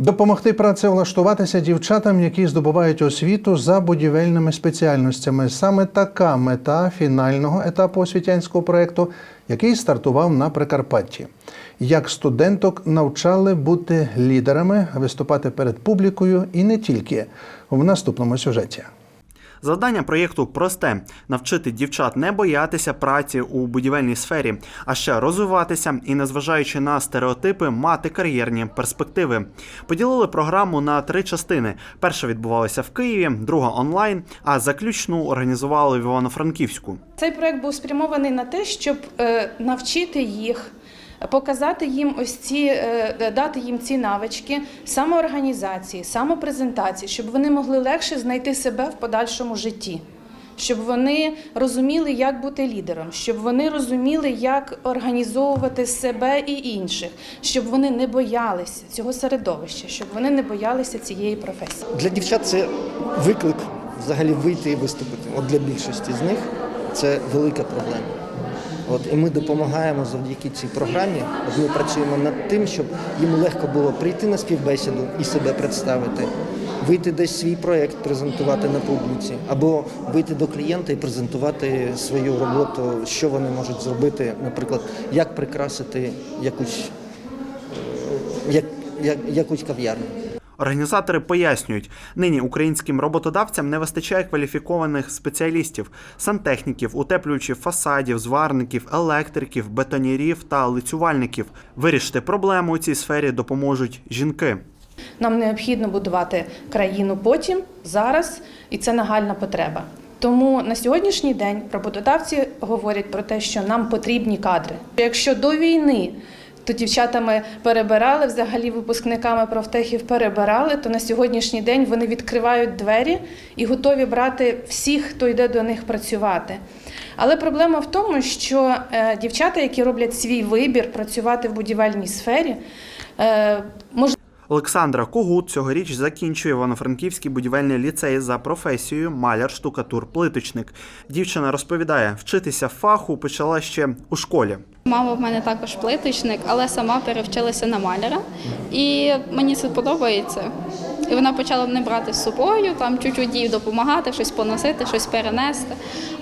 Допомогти працевлаштуватися дівчатам, які здобувають освіту за будівельними спеціальностями. Саме така мета фінального етапу освітянського проєкту, який стартував на Прикарпатті. Як студенток навчали бути лідерами, виступати перед публікою і не тільки в наступному сюжеті. Завдання проєкту просте: навчити дівчат не боятися праці у будівельній сфері, а ще розвиватися і, незважаючи на стереотипи, мати кар'єрні перспективи. Поділили програму на три частини: перша відбувалася в Києві, друга онлайн, а заключну організували в Івано-Франківську. Цей проект був спрямований на те, щоб е, навчити їх, показати їм ось ці, е, дати їм ці навички самоорганізації, самопрезентації, щоб вони могли легше знайти себе в подальшому житті. Щоб вони розуміли, як бути лідером, щоб вони розуміли, як організовувати себе і інших, щоб вони не боялися цього середовища, щоб вони не боялися цієї професії. Для дівчат це виклик взагалі вийти і виступити. От для більшості з них це велика проблема. От, і ми допомагаємо завдяки цій програмі. От ми працюємо над тим, щоб їм легко було прийти на співбесіду і себе представити, вийти десь свій проєкт презентувати на публіці, або вийти до клієнта і презентувати свою роботу, що вони можуть зробити, наприклад, як прикрасити якусь, е, як, як, якусь кав'ярню. Організатори пояснюють, нині українським роботодавцям не вистачає кваліфікованих спеціалістів, сантехніків, утеплюючих фасадів, зварників, електриків, бетонірів та лицювальників. Вирішити проблему у цій сфері допоможуть жінки. Нам необхідно будувати країну потім, зараз, і це нагальна потреба. Тому на сьогоднішній день роботодавці говорять про те, що нам потрібні кадри. Якщо до війни то дівчатами перебирали, взагалі випускниками профтехів перебирали, то на сьогоднішній день вони відкривають двері і готові брати всіх, хто йде до них працювати. Але проблема в тому, що е, дівчата, які роблять свій вибір працювати в будівельній сфері, е, мож- Олександра Когут цьогоріч закінчує Івано-Франківський будівельний ліцей за професією маляр, штукатур, плиточник. Дівчина розповідає, вчитися фаху почала ще у школі. Мама в мене також плиточник, але сама перевчилася на маляра. І мені це подобається. І вона почала мене брати з собою, там чуть-чуть їй допомагати, щось поносити, щось перенести.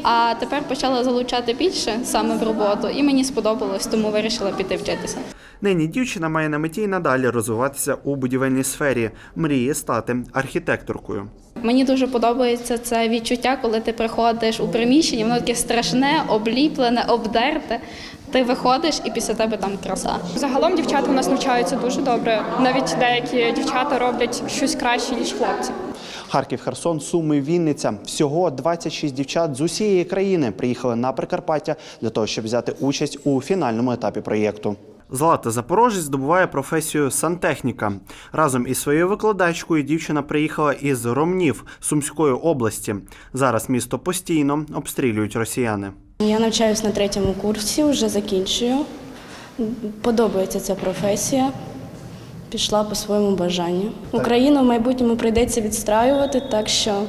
А тепер почала залучати більше саме в роботу, і мені сподобалось, тому вирішила піти вчитися. Нині дівчина має на меті й надалі розвиватися у будівельній сфері, мріє стати архітекторкою. Мені дуже подобається це відчуття, коли ти приходиш у приміщення, воно таке страшне, обліплене, обдерте. Ти виходиш і після тебе там краса. Загалом дівчата у нас навчаються дуже добре. Навіть деякі дівчата роблять щось краще ніж хлопці. Харків, Херсон, Суми, Вінниця. Всього 26 дівчат з усієї країни приїхали на Прикарпаття для того, щоб взяти участь у фінальному етапі проєкту. Злата Запорожець здобуває професію сантехніка. Разом із своєю викладачкою дівчина приїхала із Ромнів Сумської області. Зараз місто постійно обстрілюють росіяни. Я навчаюсь на третьому курсі, вже закінчую. Подобається ця професія. Пішла по своєму бажанню. Україну в майбутньому прийдеться відстраювати, так що,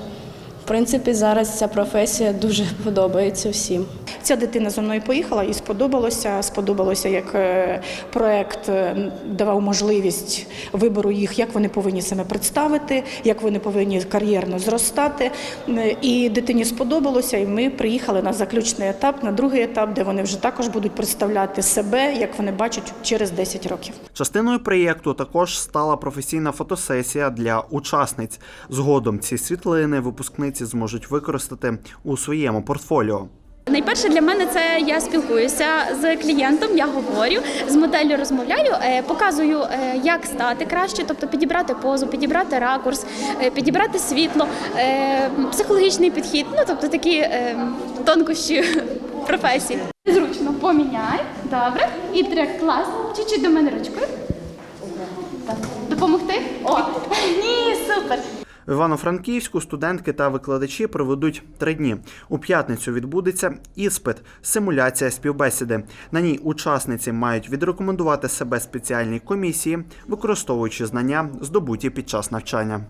принципі, зараз ця професія дуже подобається всім. Ця дитина зі мною поїхала і сподобалося. Сподобалося, як е, проект е, давав можливість вибору їх, як вони повинні себе представити, як вони повинні кар'єрно зростати. І дитині сподобалося, і ми приїхали на заключний етап, на другий етап, де вони вже також будуть представляти себе, як вони бачать через 10 років. Частиною проєкту також стала професійна фотосесія для учасниць. Згодом ці світлини випускниці зможуть використати у своєму портфоліо. Найперше для мене це я спілкуюся з клієнтом, я говорю, з моделлю розмовляю, е, показую, е, як стати краще, тобто підібрати позу, підібрати ракурс, е, підібрати світло, психологічний підхід, ну тобто такі тонкощі професії. Зручно поміняй, добре, і трек класно, чуть-чуть до мене ручкою. Допомогти? О, ні, супер. В Івано-Франківську студентки та викладачі проведуть три дні. У п'ятницю відбудеться іспит, симуляція співбесіди. На ній учасниці мають відрекомендувати себе спеціальній комісії, використовуючи знання, здобуті під час навчання.